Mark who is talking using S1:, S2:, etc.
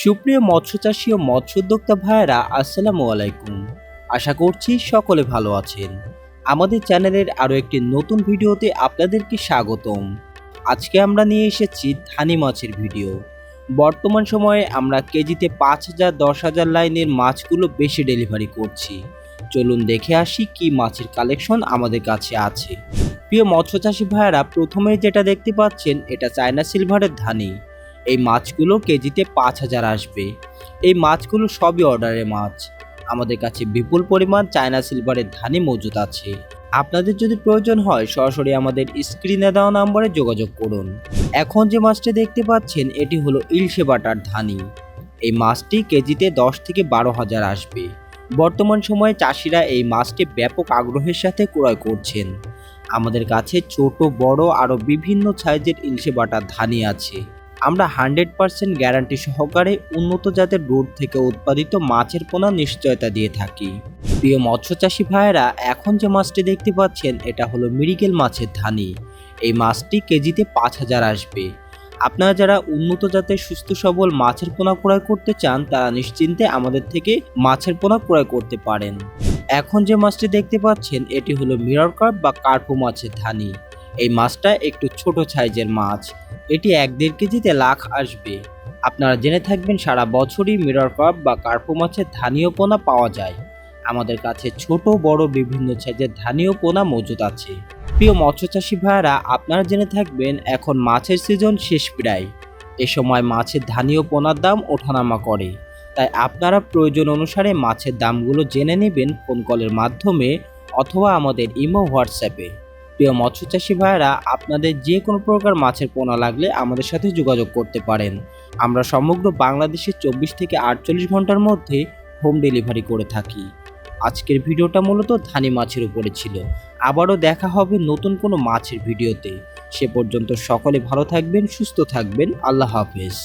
S1: সুপ্রিয় মৎস্য চাষী ও মৎস্য উদ্যোক্তা ভাইয়েরা, আসসালামু আলাইকুম। আশা করছি সকলে ভালো আছেন। আমাদের চ্যানেলের আরও একটি নতুন ভিডিওতে আপনাদেরকে স্বাগতম। আজকে আমরা নিয়ে এসেছি ধানি মাছের ভিডিও। বর্তমান সময়ে আমরা কেজিতে পাঁচ হাজার, দশ হাজার লাইনের মাছগুলো বেশি ডেলিভারি করছি। চলুন দেখে আসি কি মাছের কালেকশন আমাদের কাছে আছে। প্রিয় মৎস্য চাষী ভাইয়েরা, প্রথমেই যেটা দেখতে পাচ্ছেন, এটা চায়না সিলভারের ধানি। এই মাছগুলো কেজিতে পাঁচ হাজার আসবে। এই মাছগুলো সবই অর্ডারের মাছ। আমাদের কাছে বিপুল পরিমাণ চায়না সিলভারের ধানি মজুদ আছে। আপনাদের যদি প্রয়োজন হয়, সরাসরি আমাদের স্ক্রিনে দেওয়া নম্বরে যোগাযোগ করুন। এখন যে মাছটি দেখতে পাচ্ছেন, এটি হলো ইলশে বাটার ধানি। এই মাছটি কেজিতে দশ থেকে বারো হাজার আসবে। বর্তমান সময়ে চাষিরা এই মাছটি ব্যাপক আগ্রহের সাথে ক্রয় করছেন। আমাদের কাছে ছোট, বড়, আরও বিভিন্ন সাইজের ইলশে বাটার ধানি আছে। আমরা হান্ড্রেড পার্সেন্ট গ্যারান্টি সহকারে উন্নত জাতের দুধ থেকে উৎপাদিত মাছের পোনা নিশ্চয়তা দিয়ে থাকি। প্রিয় মৎস্য চাষী ভাইয়েরা, এখন যে মাছটি দেখতে পাচ্ছেন, এটা হলো মিরিকেল মাছের ধানি। এই মাছটি কেজিতে পাঁচ হাজার আসবে। আপনারা যারা উন্নত জাতের সুস্থ সবল মাছের পোনা ক্রয় করতে চান, তারা নিশ্চিন্তে আমাদের থেকে মাছের পোনা ক্রয় করতে পারেন। এখন যে মাছটি দেখতে পাচ্ছেন, এটি হলো মিরর কার্প বা কার্পো মাছের ধানি। এই মাছটা একটু ছোট সাইজের মাছ। এটি এক দেড় কেজিতে লাখ আসবে। আপনারা জেনে থাকবেন সারা বছরই মিরর কাপ বা কার্পো মাছের ধানীয় পোনা পাওয়া যায়। আমাদের কাছে ছোট, বড়, বিভিন্ন সাইজের ধানীয় পোনা মজুদ আছে। প্রিয় মৎস্য চাষী ভাইয়ারা, আপনারা জেনে থাকবেন এখন মাছের সিজন শেষ প্রায়। এ সময় মাছের ধানীয় পোনার দাম ওঠানামা করে। তাই আপনারা প্রয়োজন অনুসারে মাছের দামগুলো জেনে নেবেন ফোন কলের মাধ্যমে অথবা আমাদের ইমো হোয়াটসঅ্যাপে। প্রিয় মৎস্য চাষী ভাইয়েরা, আপনাদের যে কোনো প্রকার মাছের পোনা লাগলে আমাদের সাথে যোগাযোগ করতে পারেন। আমরা সমগ্র বাংলাদেশে চব্বিশ থেকে আটচল্লিশ ঘণ্টার মধ্যে হোম ডেলিভারি করে থাকি। আজকের ভিডিওটা মূলত ধানি মাছের উপরে ছিল। আবারও দেখা হবে নতুন কোনো মাছের ভিডিওতে। সে পর্যন্ত সকলে ভালো থাকবেন, সুস্থ থাকবেন। আল্লাহ হাফেজ।